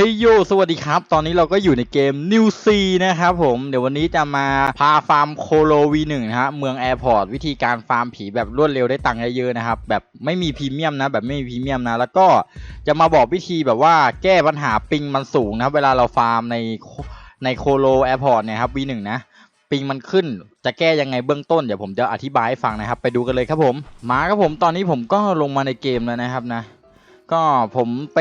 เฮ้ยโย สวัสดีครับ ตอนนี้เราก็อยู่ในเกม New C นะครับผม เดี๋ยววันนี้จะมาพาฟาร์มโคโล V1 นะฮะ เมืองแอร์พอร์ต วิธีการฟาร์มผีแบบรวดเร็วได้ตังค์เยอะๆนะครับ แบบไม่มีพรีเมียมนะ แบบไม่มีพรีเมียมนะ แล้วก็จะมาบอกวิธีแบบว่าแก้ปัญหาปิงมันสูงนะ เวลาเราฟาร์มในในโคโลแอร์พอร์ตเนี่ยครับ V1 นะ ปิงมันขึ้น จะแก้ยังไงเบื้องต้น เดี๋ยวผมจะอธิบายให้ฟังนะครับ ไปดูกันเลยครับผม มาครับผม ตอนนี้ผมก็ลงมาในเกมแล้วนะครับนะ ก็ผมไป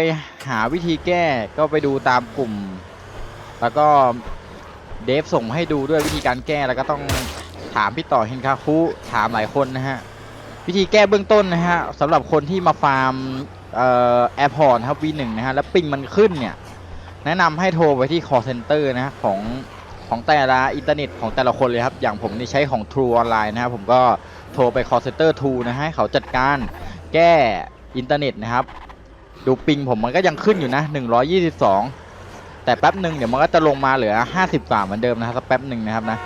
หาวิธีแก้ก็ไปดูตามกลุ่ม แล้วก็เดฟส่งให้ดูด้วยวิธีการแก้แล้วก็ต้องถามพี่ต่อเฮนคาคุถามหลายคนนะฮะ วิธีแก้เบื้องต้นนะฮะสำหรับคนที่มาฟาร์มเอ่อแอร์พอร์ตครับ V1 นะฮะ แล้วปิงมันขึ้นเนี่ย แนะนำให้โทรไปที่ call center นะฮะของของแต่ละอินเทอร์เน็ตของแต่ละคนเลยครับ อย่างผมนี่ใช้ของ True Online นะครับ ผมก็โทรไป call center True นะฮะให้เขาจัดการแก้อินเทอร์เน็ตนะครับ ดูปิงผมมันก็ยังขึ้นอยู่นะ 122 แต่แป๊บหนึ่งเดี๋ยวมันก็จะลงมาเหลือ50กว่าเหมือนเดิมนะครับสักแป๊บหนึ่งนะครับนะ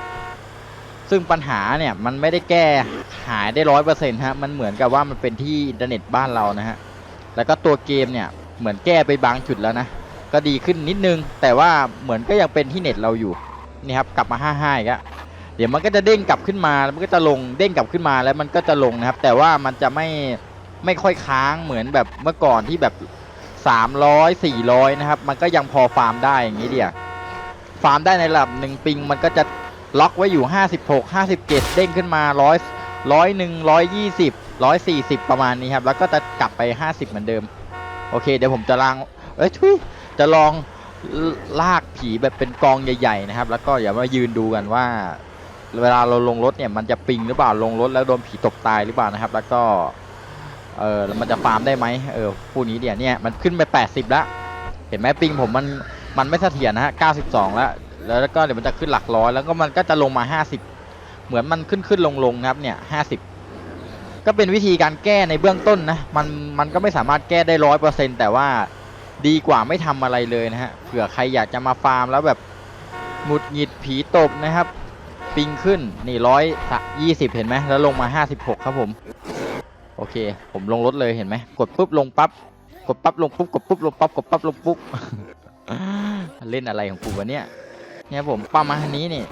ซึ่งปัญหาเนี่ยมันไม่ได้แก้หายได้ร้อยเปอร์เซ็นต์ฮะ มันเหมือนกับว่ามันเป็นที่อินเทอร์เน็ตบ้านเรานะฮะ แล้วก็ตัวเกมเนี่ยเหมือนแก้ไปบางจุดแล้วนะ ก็ดีขึ้นนิดนึง แต่ว่าเหมือนก็ยังเป็นที่เน็ตเราอยู่ นี่ครับกลับมา55อีกแล้วเดี๋ยวมันก็จะเด้งกลับขึ้นมา แล้วมันก็จะลง เด้งกลับขึ้นมาแล้วมันก็จะลงนะครับ แต่ว่ามันจะไม่ ไม่ค่อยค้างเหมือนแบบเมื่อก่อนที่แบบ 300 400 นะครับ มันก็ยังพอฟาร์มได้อย่างนี้เดียวฟาร์มได้ในระดับหนึ่งปิง มันก็จะล็อกไว้อยู่ 56 57 เด้งขึ้นมา100 101 120 140 ประมาณนี้ครับ แล้วก็จะกลับไป 50 เหมือนเดิม โอเค เดี๋ยวผมจะลางเอ้ยทุยจะลองลากผีแบบเป็นกองใหญ่ๆนะครับ แล้วก็อย่ามายืนดูกันว่า เวลาเราลงรถเนี่ยมันจะปิงหรือเปล่าลงรถแล้วโดนผีตบตายหรือเปล่านะครับ แล้วก็ เออแล้วมันจะฟาร์มได้ไหมเออคู่นี้เดี๋ยวเนี่ยมันขึ้นไป 80 แล้ว เห็นไหมปิงผมมันมันไม่เสถียรนะฮะ92 แล้ว แล้วก็เดี๋ยวมันจะขึ้นหลักร้อยแล้วก็มันก็จะลงมา 50 เหมือนมันขึ้นขึ้นลงลงครับเนี่ย 50 ก็เป็นวิธีการแก้ในเบื้องต้นนะมันมันก็ไม่สามารถแก้ได้ร้อยเปอร์เซ็นต์แต่ว่าดีกว่าไม่ทำอะไรเลยนะฮะเผื่อใครอยากจะมาฟาร์มแล้วแบบหงุดหงิดผีตบนะครับ ปิงขึ้นนี่ร้อยยี่สิบเห็นไหมแล้วลงมา56ครับผม โอเค ผมลงรถเลยเห็นไหมกดปุ๊บลงปั๊บกดปั๊บลงปุ๊บกดปุ๊บลงปั๊บกดปั๊บลงปุ๊บเล่นอะไรของกูวะเนี่ยเนี่ยผมประมาณนี้นี่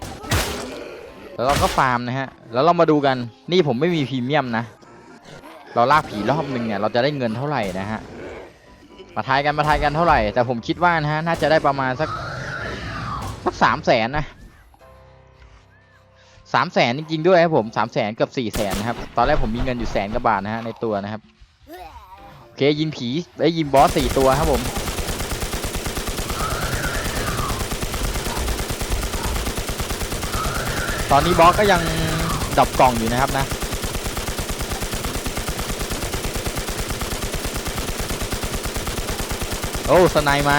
แล้วเราก็ฟาร์มนะฮะ แล้วเรามาดูกันนี่ผมไม่มีพรีเมียมนะ เราลากผีรอบหนึ่งเนี่ย เราจะได้เงินเท่าไหร่นะฮะมาทายกันมาทายกันเท่าไหร่ แต่ผมคิดว่านะฮะน่าจะได้ประมาณสักสักสามแสนนะ สามแสนจริงๆด้วยครับผมสามแสนเกือบสี่แสนนะครับ ตอนแรกผมมีเงินอยู่แสนกว่าบาทนะฮะในตัวนะครับ โอเคยิงผีไอ้ยิงบอสสี่ตัวครับผม ตอนนี้บอสก็ยังดับกล่องอยู่นะครับนะโอ้สไนมา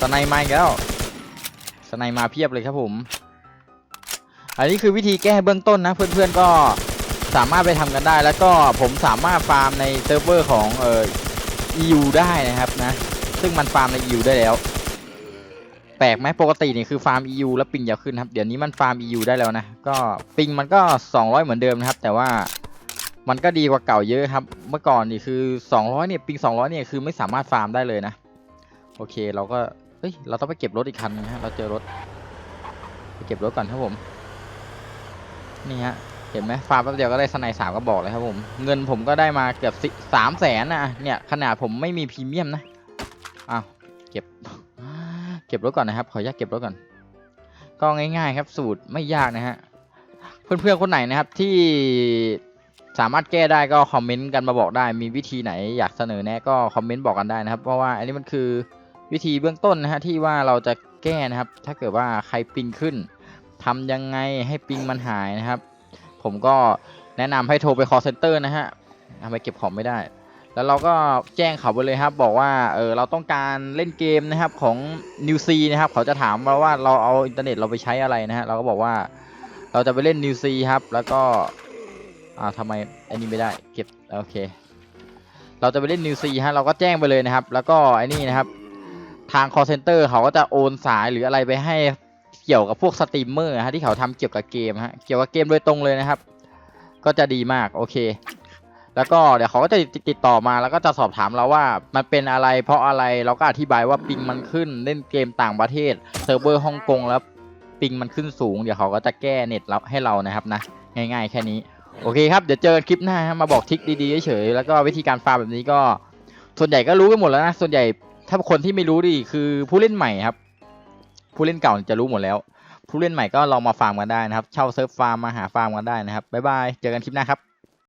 สไนมาอีกแล้วสไนมาเพียบเลยครับผม อันนี้คือวิธีแก้เบื้องต้นนะ เพื่อนๆก็สามารถไปทำกันได้ แล้วก็ผมสามารถฟาร์มในเซิร์ฟเวอร์ของเอ่อ EU ได้นะครับนะ ซึ่งมันฟาร์มใน EU ได้แล้ว แปลกไหมปกตินี่คือฟาร์ม EU แล้วปิงจะขึ้นครับ เดี๋ยวนี้มันฟาร์ม EU ได้แล้วนะ ก็ปิงมันก็ 200 เหมือนเดิมนะครับ แต่ว่ามันก็ดีกว่าเก่าเยอะครับ เมื่อก่อนนี่คือ 200เนี่ยปิง 200เนี่ยคือไม่สามารถฟาร์มได้เลยนะ โอเคเราก็ เฮ้ย เราต้องไปเก็บรถอีกคันนึงนะฮะ เราเจอรถ ไปเก็บรถก่อนครับผม นี่ฮะเห็นไหมฟาร์มแป๊บเดียวก็ได้สไนสามก็บอกเลยครับผมเงินผมก็ได้มาเกือบสามแสนนะเนี่ยขนาดผมไม่มีพรีเมียมนะอ้าวเก็บเก็บรถก่อนนะครับ ขออนุญาตเก็บรถก่อน ก็ง่าย ๆ ครับสูตรไม่ยากนะฮะเพื่อนๆคนไหนนะครับที่สามารถแก้ได้ก็คอมเมนต์กันมาบอกได้ มีวิธีไหนอยากเสนอแนะก็คอมเมนต์บอกกันได้นะครับ เพราะว่าอันนี้มันคือวิธีเบื้องต้นนะฮะที่ว่าเราจะแก้นะครับ ถ้าเกิดว่าใครปิงขึ้น ทำยังไงให้ปิงมันหายนะครับ ผมก็แนะนำให้โทรไป call center นะฮะทำไมเก็บของไม่ได้ แล้วเราก็แจ้งเขาไปเลยครับ บอกว่าเออเราต้องการเล่นเกมนะครับของ New C นะครับ เขาจะถามเราว่าเราเอาอินเทอร์เน็ตเราไปใช้อะไรนะฮะเราก็บอกว่าเราจะไปเล่น New C ครับ แล้วก็อ่าทำไมอันนี้ไม่ได้เก็บโอเค เราจะไปเล่น New C ฮะเราก็แจ้งไปเลยนะครับ แล้วก็ไอ้นี่นะครับ ทาง call center เขาก็จะโอนสายหรืออะไรไปให้ เกี่ยวกับพวกสตรีมเมอร์ฮะที่เขาทำเกี่ยวกับเกมฮะเกี่ยวกับเกมโดยตรงเลยนะครับ ก็จะดีมากโอเค แล้วก็เดี๋ยวเขาก็จะติดต่อมาแล้วก็จะสอบถามเราว่ามันเป็นอะไร เพราะอะไรเราก็อธิบายว่าปิงมันขึ้นเล่นเกมต่างประเทศเซิร์ฟเวอร์ฮ่องกงแล้วปิงมันขึ้นสูงเดี๋ยวเขาก็จะแก้เน็ตรับให้เรานะครับนะง่าย ๆ แค่นี้โอเคครับ เดี๋ยวเจอกันคลิปหน้ามาบอกทิคดีๆเฉยๆแล้วก็วิธีการฟาร์มแบบนี้ก็ ส่วนใหญ่ก็รู้กันหมดแล้วนะ ส่วนใหญ่ถ้าคนที่ไม่รู้ดิคือผู้เล่นใหม่ครับ ผู้เล่นเก่าจะรู้หมดแล้ว ผู้เล่นใหม่ก็ลองมาฟาร์มกันได้นะครับ เช่าเซิร์ฟฟาร์มมาหาฟาร์มกันได้นะครับบ๊ายบายเจอกันคลิปหน้าครับ